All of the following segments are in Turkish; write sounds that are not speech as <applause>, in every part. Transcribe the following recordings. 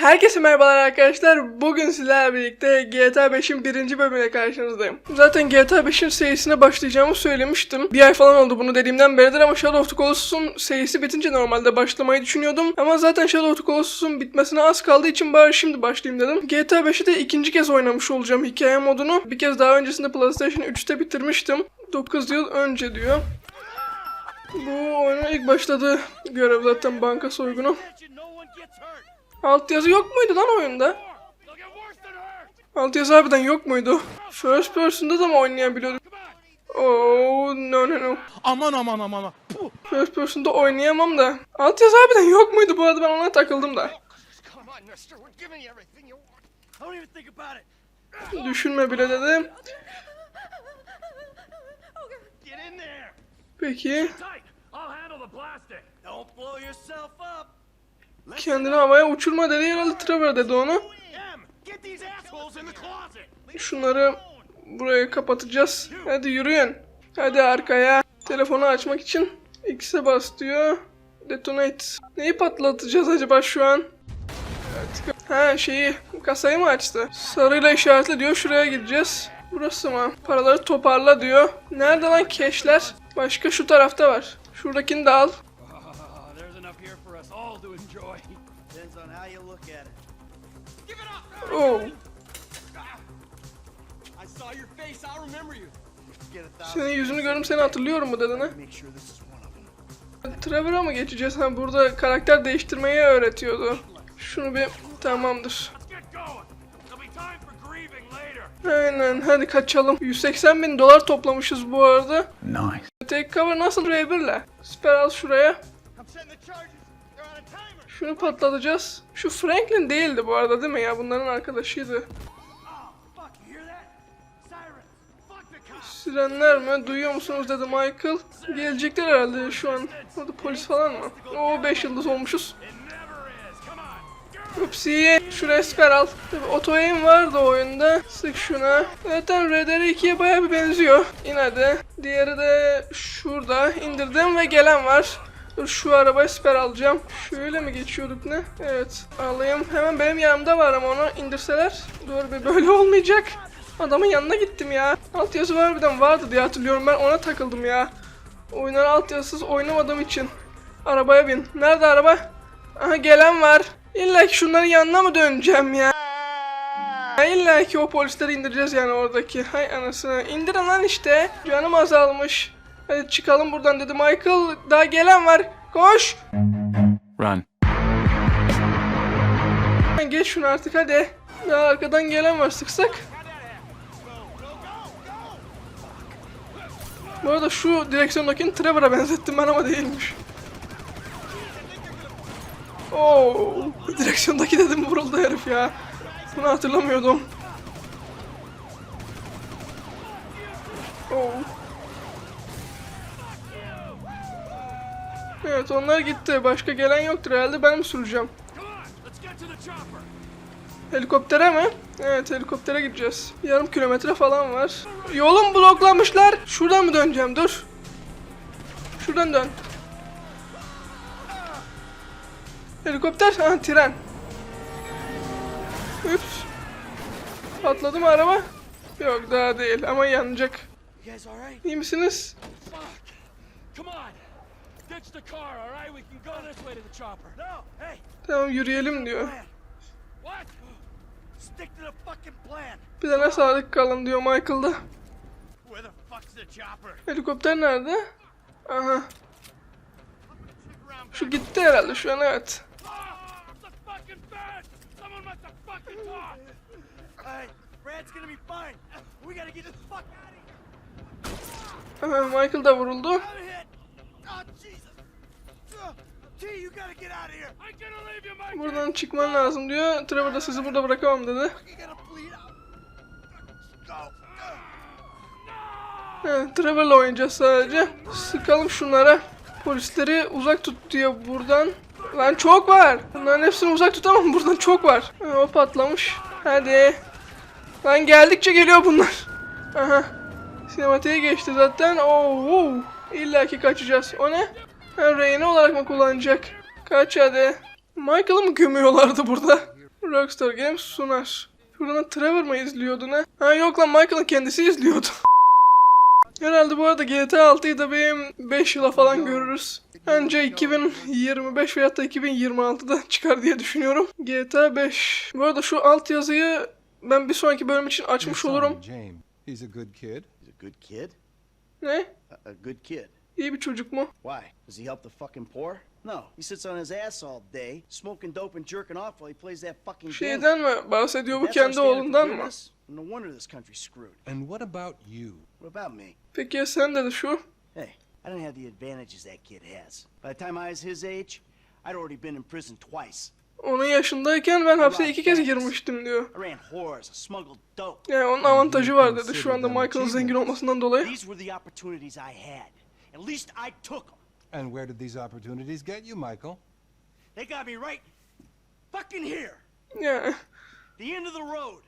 Herkese merhabalar arkadaşlar. Bugün sizlerle birlikte GTA 5'in birinci bölümüyle karşınızdayım. Zaten GTA 5'in serisine başlayacağımı söylemiştim. Bir ay falan oldu bunu dediğimden beridir ama Shadow of the Colossus'un serisi bitince normalde başlamayı düşünüyordum. Ama zaten Shadow of the Colossus'un bitmesine az kaldığı için bari şimdi başlayayım dedim. GTA 5'i de ikinci kez oynamış olacağım hikaye modunu. Bir kez daha öncesinde PlayStation 3'te bitirmiştim. 9 yıl önce diyor. Bu oyunun ilk başladığı görev zaten banka soygunu. Alt yazı yok muydu lan oyunda? Alt yazı harbiden yok muydu? First person'da da mı oynayabiliyorduk? Oh no no no. Aman aman aman. First person'da oynayamam da. Alt yazı harbiden yok muydu bu arada ben ona takıldım da. Düşünme bile dedim. Peki. Don't blow yourself up. Kendini havaya uçurma dedi herhalde Trevor dedi closet. Şunları buraya kapatacağız. Hadi yürüyün. Hadi arkaya. Telefonu açmak için X'e bas diyor. Detonate. Neyi patlatacağız acaba şu an? Ha şeyi kasayı mı açtı? Sarıyla işaretle diyor şuraya gideceğiz. Burası mı? Paraları toparla diyor. Nerede lan keşler? Başka şu tarafta var. Şuradakini de al. To enjoy. Depends on how you look at it. Give it up. Oh. I saw your face. I remember you. Senin yüzünü gördüm seni hatırlıyorum mu dedin ha? Trevor'a mı geçeceğiz? Ha burada karakter değiştirmeyi öğretiyordu. Şunu bir tamamdır. Aynen hadi kaçalım. 180 bin dolar toplamışız bu arada. Nice. Take cover nasıl R1'le? Süper al şuraya. Şunu patlatacağız. Şu Franklin değildi bu arada değil mi ya? Bunların arkadaşıydı. Sirenler mi? Duyuyor musunuz dedi Michael. Gelecekler herhalde şu an. Orada polis falan mı? Oo 5 yıldız olmuşuz. Upsi. Şuraya süper al. Tabi auto aim vardı oyunda. Sık şuna. Zaten RDR2'ye baya bir benziyor. İn hadi. Diğeri de şurada. indirdim ve gelen var. Dur şu arabayı süper alacağım. Şöyle mi geçiyorduk ne? Evet alayım. Hemen benim yanımda var ama onu indirseler. Dur bir böyle <laughs> olmayacak. Adamın yanına gittim ya. Alt yazı var birden vardı diye hatırlıyorum ben ona takıldım ya. Oyunları alt yazısız oynamadığım için. Arabaya bin. Nerede araba? Aha gelen var. İlla ki şunların yanına mı döneceğim? Ya İlla ki o polisleri indireceğiz yani oradaki. Hay anasını. İndirin lan işte. Canım azalmış. Hadi çıkalım buradan dedi Michael. Daha gelen var. Koş. Run. Geç şunu artık hadi. Daha arkadan gelen var sıksak. Bu arada şu direksiyondakini Trevor'a benzettim ben ama değilmiş. Oo, direksiyondaki dedim vuruldu herif ya. Bunu hatırlamıyordum. Oo. Evet onlar gitti. Başka gelen yoktur herhalde ben mi süreceğim? Helikoptere mi? Evet helikoptere gideceğiz. Yarım kilometre falan var. Yolum bloklamışlar. Şuradan mı döneceğim? Dur. Şuradan dön. Helikopter? Ha tren. Üps. Patladı mı araba? Yok daha değil ama yanacak. İyi misiniz? Tamam yürüyelim diyor. What? Stick to the fucking plan. Plana sadık kalın diyor Michael da. Where the fuck's the chopper? Helikopter nerede? Aha. Şu gitti herhalde şu an evet. Ah. Aha, Michael da vuruldu. Buradan çıkman lazım diyor. Trevor da sizi burada bırakamam dedi. He, Trevor'la oynayacağız sadece. Sıkalım şunlara. Polisleri uzak tut diyor buradan. Lan çok var. Bunların hepsini uzak tut ama buradan çok var. Ha, o patlamış. Hadi. Lan geldikçe geliyor bunlar. Aha. Sinematiğe geçti zaten. Oo, İlla ki kaçacağız. O ne? Ha, olarak mı kullanacak? Kaç hadi. Michael'ı mı gömüyorlardı burada? Rockstar Games sunar. Şuradan Trevor mı izliyordu ne? Ha yok lan Michael'ın kendisi izliyordu. <laughs> Herhalde bu arada GTA 6'yı da benim 5 yıla falan görürüz. Önce 2025 veyahut da 2026'da çıkar diye düşünüyorum. GTA 5. Bu arada şu alt yazıyı ben bir sonraki bölüm için açmış olurum. James. He's a good kid. He's a good kid. Ne? A, a good kid. İyi bir çocuk mu? Why? Does he help the fucking poor? No. He sits on his ass all day, smoking dope and jerking off while he plays that fucking game. Şeyden mi bahsediyor bu kendi oğlundan mı? No wonder this country's screwed. And what about you? What about me? Peki ya sen de şu? Hey, I don't have the advantages that kid has. By the time I was his age, I'd already been in prison twice. Onun yaşındayken ben hapse iki kez girmiştim diyor. Yani onun avantajı var dedi şu anda Michael'ın zengin olmasından dolayı. These were the opportunities I had. At least I took them. And where did these opportunities get you, Michael? They got me right fucking here. Yani The end of the road.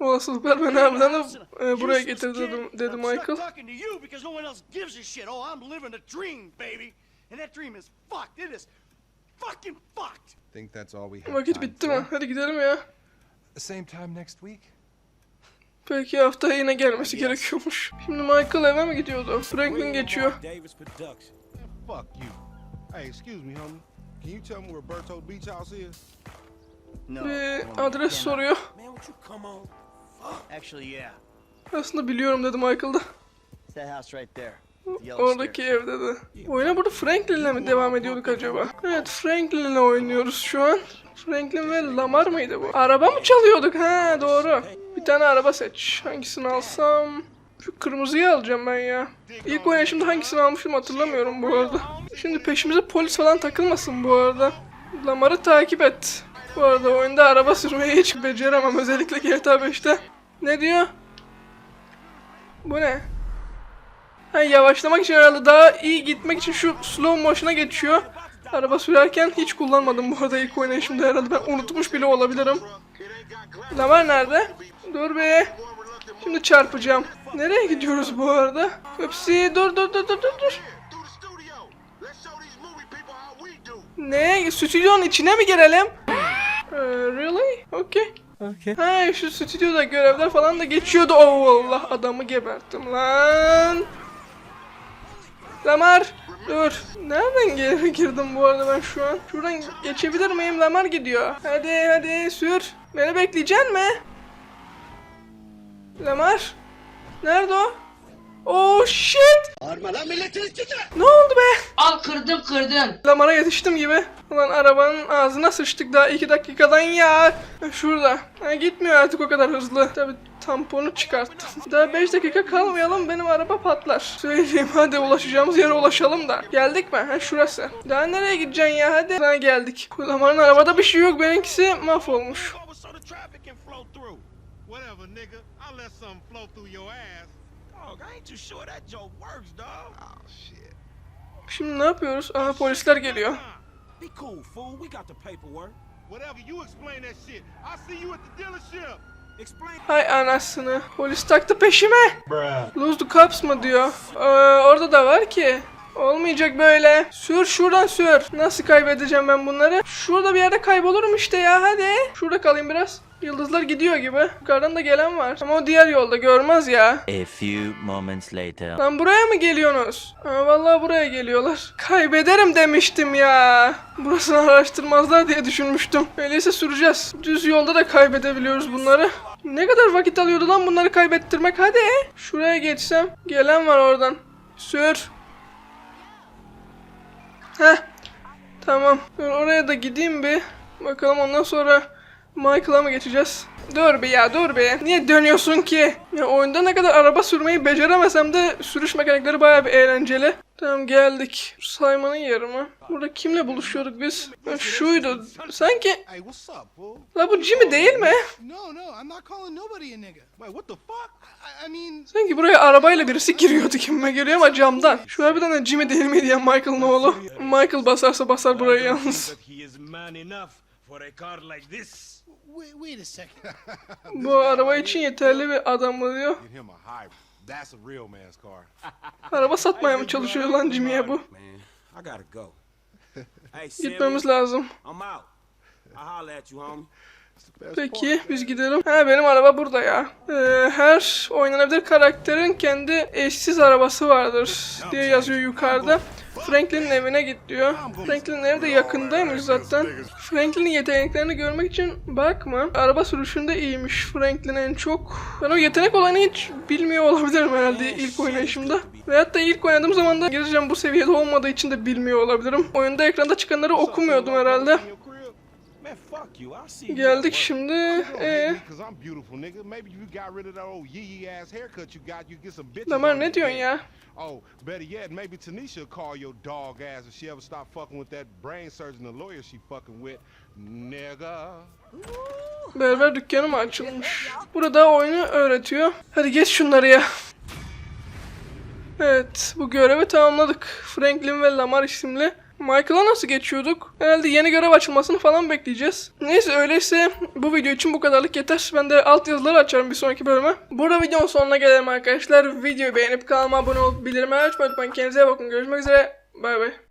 olasılıklar beni harbiden de e, buraya getirdi dedim, dedi I'm stuck Michael. talking to you because no one else gives a shit. Oh, I'm living a dream, baby. And that dream is fucked. It is fucking fucked. Think that's all we have Vakit bitti mi? Hadi gidelim ya. Same time next week? Peki haftaya yine gelmesi gerekiyormuş. Şimdi Michael eve mi gidiyordu? Franklin geçiyor. Fuck you. Hey, excuse me, homie. Can you tell me where Berto Beach House is? No. Bir adres soruyor. Man, would you come on? Actually, yeah. Aslında biliyorum dedi Michael da. That house right there. Oradaki stairs. ev dedi. Oyuna burada Franklin'le mi devam ediyorduk acaba? Evet Franklin'le oynuyoruz şu an. Franklin ve Lamar mıydı bu? Araba mı çalıyorduk? Ha doğru. Bir tane araba seç. Hangisini alsam? Şu kırmızıyı alacağım ben ya. İlk oyuna şimdi hangisini almışım hatırlamıyorum bu arada. Şimdi peşimize polis falan takılmasın bu arada. Lamar'ı takip et. Bu arada oyunda araba sürmeyi hiç beceremem özellikle GTA 5'te. Ne diyor? Bu ne? Ha, yavaşlamak için herhalde daha iyi gitmek için şu slow motion'a geçiyor. Araba sürerken hiç kullanmadım bu arada ilk oynayışımda herhalde ben unutmuş bile olabilirim. Lamar nerede? Dur be. Şimdi çarpacağım. Nereye gidiyoruz bu arada? Hepsi dur dur dur dur dur. Ne? Stüdyonun içine mi girelim? Ee, really? Okay. Okay. Ha şu stüdyoda görevler falan da geçiyordu. Oh Allah adamı geberttim lan. Lamar dur. Nereden girdim bu arada ben şu an? Şuradan geçebilir miyim? Lamar gidiyor. Hadi hadi sür. Beni bekleyecek mi? Lamar. Nerede o? Oh shit. Ne oldu be? Al kırdım kırdım. Lamar'a yetiştim gibi. Ulan arabanın ağzına sıçtık daha iki dakikadan ya. Şurada. Ha, gitmiyor artık o kadar hızlı. Tabi tamponu çıkarttım. Daha 5 dakika kalmayalım benim araba patlar. Söyleyeyim hadi ulaşacağımız yere ulaşalım da. Geldik mi? Ha şurası. Daha nereye gideceksin ya hadi. Ha, geldik. Lamar'ın arabada bir şey yok benimkisi mahvolmuş. Oh. Şimdi ne yapıyoruz? Aha polisler geliyor. Be cool, fool. We got the paperwork. Whatever, you explain that shit. I'll see you at the dealership. Hay anasını. Polis taktı peşime. Lose the cops mı diyor. Ee, orada da var ki. Olmayacak böyle. Sür şuradan sür. Nasıl kaybedeceğim ben bunları? Şurada bir yerde kaybolurum işte ya hadi. Şurada kalayım biraz. Yıldızlar gidiyor gibi. Yukarıdan da gelen var. Ama o diğer yolda görmez ya. A few moments later. Lan buraya mı geliyorsunuz? Ha, vallahi buraya geliyorlar. Kaybederim demiştim ya. Burasını araştırmazlar diye düşünmüştüm. Öyleyse süreceğiz. Düz yolda da kaybedebiliyoruz bunları. Ne kadar vakit alıyordu lan bunları kaybettirmek hadi. Şuraya geçsem. Gelen var oradan. Sür. Heh. Tamam. Dur oraya da gideyim bir. Bakalım ondan sonra Michael'a mı geçeceğiz? Dur be ya dur be. Niye dönüyorsun ki? Ya oyunda ne kadar araba sürmeyi beceremesem de sürüş mekanikleri bayağı bir eğlenceli. Tamam geldik. Simon'ın yeri mi? Burada kimle buluşuyorduk biz? Ha, şuydu. Sanki... La bu Jimmy değil mi? Sanki buraya arabayla birisi giriyordu kimime geliyor ama camdan. Şu harbiden de Jimmy değil mi diyen Michael'ın oğlu. Michael basarsa basar burayı yalnız. For a car like this. wait, wait a second. <laughs> Bu araba için yeterli bir adam mı diyor. Get him a hybrid. That's a real man's car. <laughs> Araba satmaya mı çalışıyor lan Jimmy'ye bu? Man, I gotta go. <laughs> Gitmemiz lazım. I'm out. I'll holler at you, homie. Peki biz gidelim. Ha benim araba burada ya. Ee, her oynanabilir karakterin kendi eşsiz arabası vardır diye yazıyor yukarıda. Franklin'in evine git diyor. Franklin'in evi de yakındaymış zaten. Franklin'in yeteneklerini görmek için bakma. Araba sürüşünde iyiymiş Franklin en çok. Ben o yetenek olayını hiç bilmiyor olabilirim herhalde ilk oynayışımda. Veyahut da ilk oynadığım zaman da İngilizcem bu seviyede olmadığı için de bilmiyor olabilirim. Oyunda ekranda çıkanları okumuyordum herhalde. Man, fuck you. I'll see you Geldik şimdi. Ee, on ne diyorsun ya? Oh, better yet, maybe Tanisha call your dog ass if she ever stop fucking with that brain surgeon, the lawyer she fucking with, nigga. Berber dükkanı mı açılmış? Burada oyunu öğretiyor. Hadi geç şunları ya. Evet, bu görevi tamamladık. Franklin ve Lamar isimli. Michael'a nasıl geçiyorduk? Herhalde yeni görev açılmasını falan bekleyeceğiz. Neyse öyleyse bu video için bu kadarlık yeter. Ben de alt yazıları açarım bir sonraki bölüme. Burada videonun sonuna gelelim arkadaşlar. Videoyu beğenip kanalıma abone olup bildirimleri açmayı unutmayın. Kendinize bakın. Görüşmek üzere. Bay bay.